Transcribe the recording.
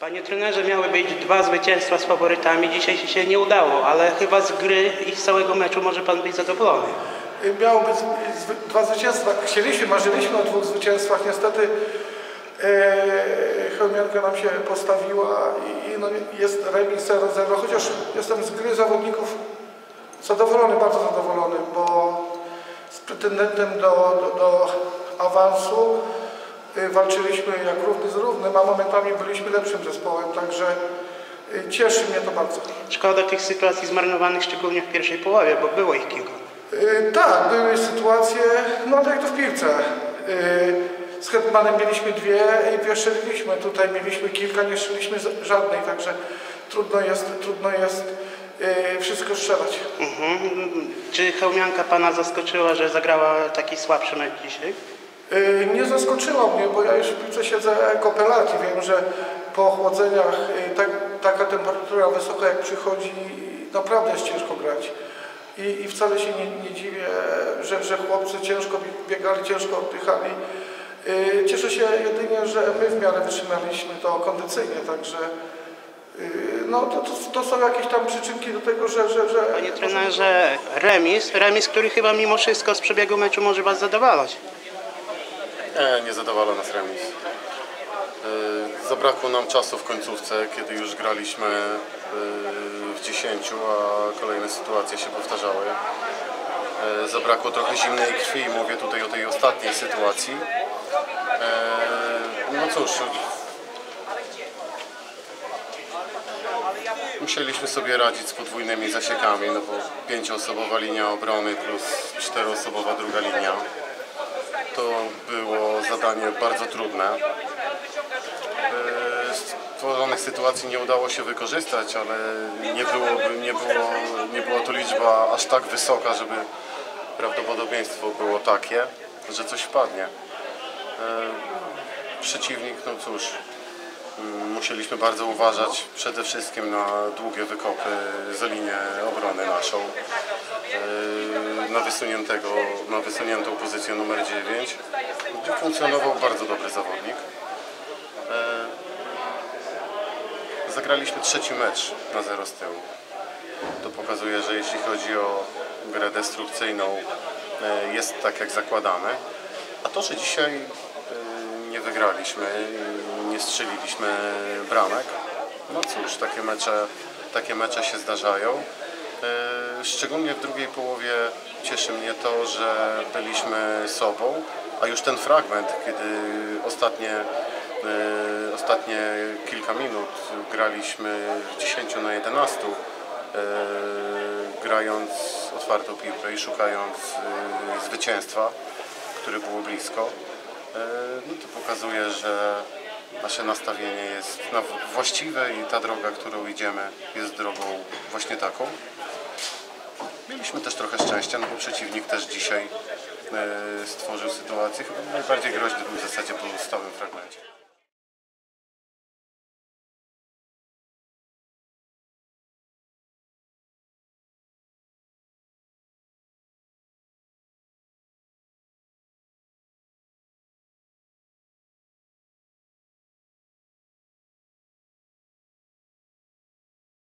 Panie trenerze, miały być dwa zwycięstwa z faworytami. Dzisiaj się nie udało, ale chyba z gry i z całego meczu może pan być zadowolony. Miało być dwa zwycięstwa. Chcieliśmy, marzyliśmy o dwóch zwycięstwach. Niestety e, Chełmianka nam się postawiła i, i no, jest remis 0-0. Chociaż jestem z gry zawodników zadowolony, bardzo zadowolony, bo z pretendentem do, do, do awansu walczyliśmy jak równy z równym, a momentami byliśmy lepszym zespołem, także y, cieszy mnie to bardzo. Szkoda tych sytuacji zmarnowanych, szczególnie w pierwszej połowie, bo było ich kilka. Y, Tak, były sytuacje, no tak jak to w piłce. Y, Z Hetmanem mieliśmy dwie i wystrzeliliśmy. Tutaj mieliśmy kilka, nie strzeliliśmy z- żadnej, także trudno jest, trudno jest wszystko strzelać. Mhm. Czy Chełmianka pana zaskoczyła, że zagrała taki słabszy mecz dzisiaj? Y, Nie zaskoczyło mnie, bo ja już w siedzę jako pelati. Wiem, że po ochłodzeniach tak, taka temperatura wysoka jak przychodzi, naprawdę jest ciężko grać. I, i wcale się nie, nie dziwię, że, że chłopcy ciężko bie- biegali, ciężko oddychali. Y, Cieszę się jedynie, że my w miarę wytrzymaliśmy to kondycyjnie, także no, to, to, to są jakieś tam przyczynki do tego, że... że, że Panie trenerze, remis, remis, który chyba mimo wszystko z przebiegu meczu może was zadowalać. Nie, nie zadowala nas remis. Yy, Zabrakło nam czasu w końcówce, kiedy już graliśmy yy, w 10, a kolejne sytuacje się powtarzały. Yy, Zabrakło trochę zimnej krwi, mówię tutaj o tej ostatniej sytuacji. No cóż, musieliśmy sobie radzić z podwójnymi zasiekami, no bo pięcioosobowa linia obrony plus czteroosobowa druga linia. To było zadanie bardzo trudne. E, Stworzonych sytuacji nie udało się wykorzystać, ale nie, byłoby, nie, było, nie była to liczba aż tak wysoka, żeby prawdopodobieństwo było takie, że coś wpadnie. E, Przeciwnik, no cóż, musieliśmy bardzo uważać przede wszystkim na długie wykopy za linię obrony naszą na wysuniętego, na wysuniętą pozycję numer 9, gdzie funkcjonował bardzo dobry zawodnik. E, Zagraliśmy trzeci mecz na 0 z tyłu. To pokazuje, że jeśli chodzi o grę destrukcyjną, e, jest tak jak zakładane. A to, że dzisiaj e, nie wygraliśmy, nie strzeliliśmy bramek, no cóż, takie mecze, takie mecze się zdarzają. E, Szczególnie w drugiej połowie cieszy mnie to, że byliśmy sobą, a już ten fragment, kiedy ostatnie, e, ostatnie kilka minut graliśmy w 10 na 11, e, grając otwartą piłkę i szukając zwycięstwa, które było blisko, no to pokazuje, że nasze nastawienie jest właściwe i ta droga, którą idziemy, jest drogą właśnie taką. Mieliśmy też trochę szczęścia, no bo przeciwnik też dzisiaj e, stworzył sytuację. Chyba najbardziej groźny był w zasadzie po stałym fragmencie.